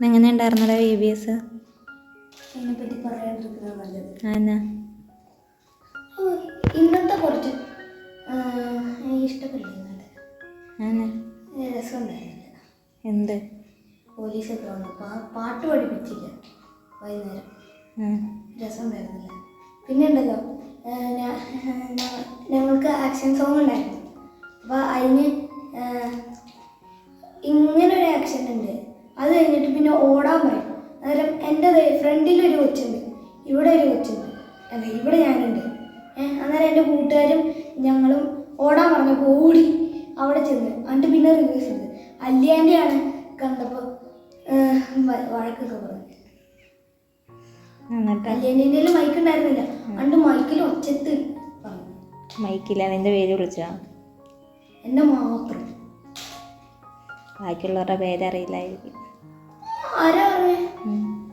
എങ്ങനെ ഉണ്ടായിരുന്നടാ B B S അതിനെപ്പറ്റി പറയാണ്ടിരിക്കുന്നത് നല്ലത്. എന്നാ ഓ, ഇന്നത്തെ കുറച്ച് രസമുണ്ടായിരുന്നില്ല എന്ത്? പോലീസൊക്കെ പാട്ട് പഠിപ്പിച്ചില്ല വൈകുന്നേരം. രസം രസമുണ്ടായിരുന്നില്ല. പിന്നെ ഉണ്ടല്ലോ ഞങ്ങൾക്ക് ആക്ഷൻ സോങ് ഉണ്ടായിരുന്നു അപ്പോൾ അതിന് ഇങ്ങ് ഇങ്ങനെ ഒരു ആക്ഷൻ ഉണ്ട് അത് കഴിഞ്ഞിട്ട് പിന്നെ ഓടാൻ പറയും. അന്നേരം എന്റെ ഫ്രണ്ടിലൊരു കൊച്ചുണ്ട്. ഇവിടെ ഒരു കൊച്ചുണ്ട്. അല്ല ഇവിടെ ഞാനുണ്ട്. ഏഹ് അന്നേരം എന്റെ കൂട്ടുകാരും ഞങ്ങളും ഓടാൻ പറഞ്ഞപ്പോൾ ഓടി അവിടെ ചെന്ന്. എന്നിട്ട് പിന്നെ റിവേഴ്സ് ഉണ്ട് അല്ലിയാന്റെയാണ് കണ്ടപ്പോൾ വഴക്കൊക്കെ പറഞ്ഞു. അല്ലിയാന്റെ മൈക്ക് ഉണ്ടായിരുന്നില്ല. അണ്ട് മൈക്കിൽ ഒച്ചത്ത് പറഞ്ഞു. മൈക്കില്ല നിന്റെ പേര് വിളിച്ചോ? എന്നെ മാത്രം. ബാക്കിയുള്ളവരുടെ പേരറിയില്ലായിരിക്കും ആരാ പറഞ്ഞേ? ഉം.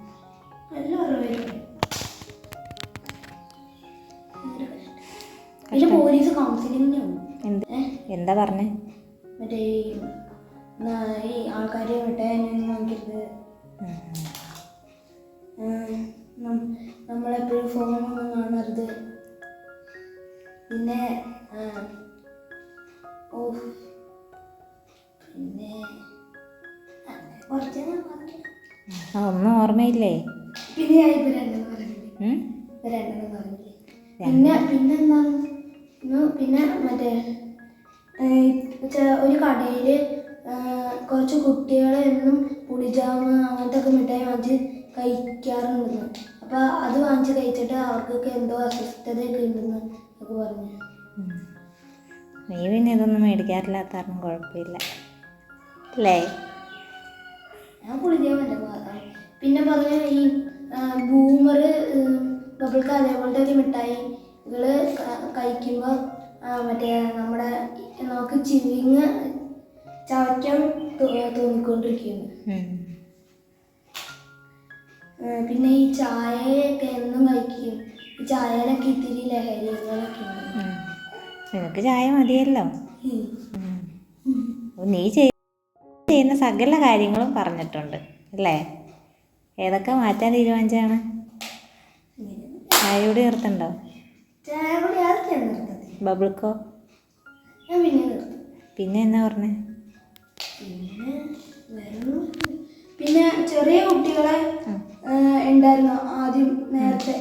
എല്ലാം പിന്നെ പോലീസ് കൗൺസിലിംഗ് എന്ത്? എന്താ പറഞ്ഞേ? മറ്റേ ഈ ആൾക്കാരെ മിഠായിനൊന്നും വാങ്ങിക്കരുത്. ഏഹ് നം- നമ്മളെപ്പോഴും ഫോണൊന്നും കാണരുത്. പിന്നെ ഏഹ്, ഓ ആ ഒന്നും ഓർമ്മയില്ലേ? പിന്നെ ഞാൻ ഇപ്പൊ രണ്ടെണ്ണം പറഞ്ഞില്ലേ ഇപ്പൊ രണ്ടെണ്ണം പറഞ്ഞില്ലേ പിന്നെ പിന്നെ മറ്റേ ഒരു കടയിൽ കുറച്ച് കുട്ടികളെ എന്നും പുളിജാമ് അങ്ങനത്തെ ഒക്കെ മിഠായി വാങ്ങിച്ച് കഴിക്കാറുണ്ടെന്ന്. അപ്പോൾ അത് വാങ്ങിച്ച് കഴിച്ചിട്ട് അവർക്കൊക്കെ എന്തോ അസ്വസ്ഥതയൊക്കെ ഉണ്ടെന്ന് ഒക്കെ പറഞ്ഞു. നീ പിന്നെ ഇതൊന്നും മേടിക്കാറില്ലാത്ത കാരണം കുഴപ്പമില്ല. അല്ലേ? ഞാൻ പുളിജാമല്ല പിന്നെ പറഞ്ഞ ഈ ബൂമർ ബബിൾക്ക് അതേപോലത്തെ ഒരു മിഠായി ഇകൾ കഴിക്കുമ്പോൾ മറ്റേ നമ്മുടെ നമുക്ക് ചിവിങ് ചവയ്ക്കാൻ തോന്നിക്കൊണ്ടിരിക്കുന്നു. പിന്നെ ഈ ചായയൊക്കെ എന്നും കഴിക്കും. ഈ ചായയിലൊക്കെ ഇത്തിരി ലഹരികളൊക്കെ. നിനക്ക് ചായ മതിയല്ലോ. നീ ചെയ്യുന്ന സകല കാര്യങ്ങളും പറഞ്ഞിട്ടുണ്ട്. അല്ലേ? ഏതൊക്കെ മാറ്റാൻ തീരുമാനിച്ചാണ്. ചായയോട് ചേർത്തുണ്ടോ ബബിൾക്കോ? പിന്നെ എന്നാ പറഞ്ഞേ? പിന്നെ ചെറിയ കുട്ടികളെ ഉണ്ടായിരുന്നു ആദ്യം നേരത്തെ.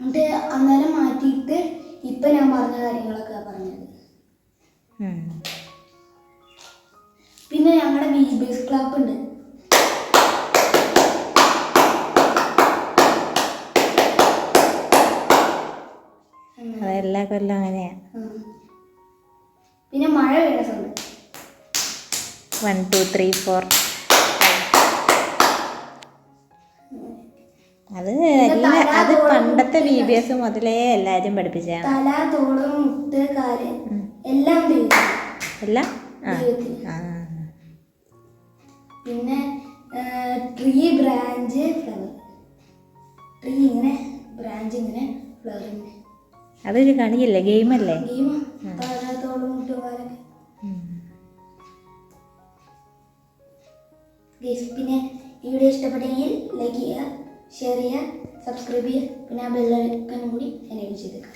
എന്നിട്ട് അന്നേരം മാറ്റിയിട്ട് ഇപ്പം ഞാൻ പറഞ്ഞ കാര്യങ്ങളൊക്കെ പറഞ്ഞത്. പിന്നെ ഞങ്ങളുടെ ബി ബേസ് ക്ലാപ്പ് ഉണ്ട് അതെല്ലാ കൊല്ലം അങ്ങനെയാ. പിന്നെ മഴ വീണ sound one two three four അത് എല്ലാ അത് പണ്ടത്തെ ബി ബി എസ് മുതലേ എല്ലാവരും പഠിപ്പിച്ചാണ് തല തോൾ മുട്ട് കാൽ എല്ലാം എല്ലാം? ആ. പിന്നെ ട്രീ ബ്രാഞ്ച് ഫ്ലവർ ട്രീ ഇങ്ങനെ ബ്രാഞ്ച് ഇങ്ങനെ അതൊരു കളിയല്ലേ? ഗെയിമല്ലേ? പിന്നെ ഈ വീഡിയോ ഇഷ്ടപ്പെട്ടെങ്കിൽ ലൈക്ക് ചെയ്യുക ഷെയർ ചെയ്യുക സബ്സ്ക്രൈബ് ചെയ്യുക. പിന്നെ ആ ബെല്ലൈക്കനും കൂടി എനേബിൾ ചെയ്തേക്കാം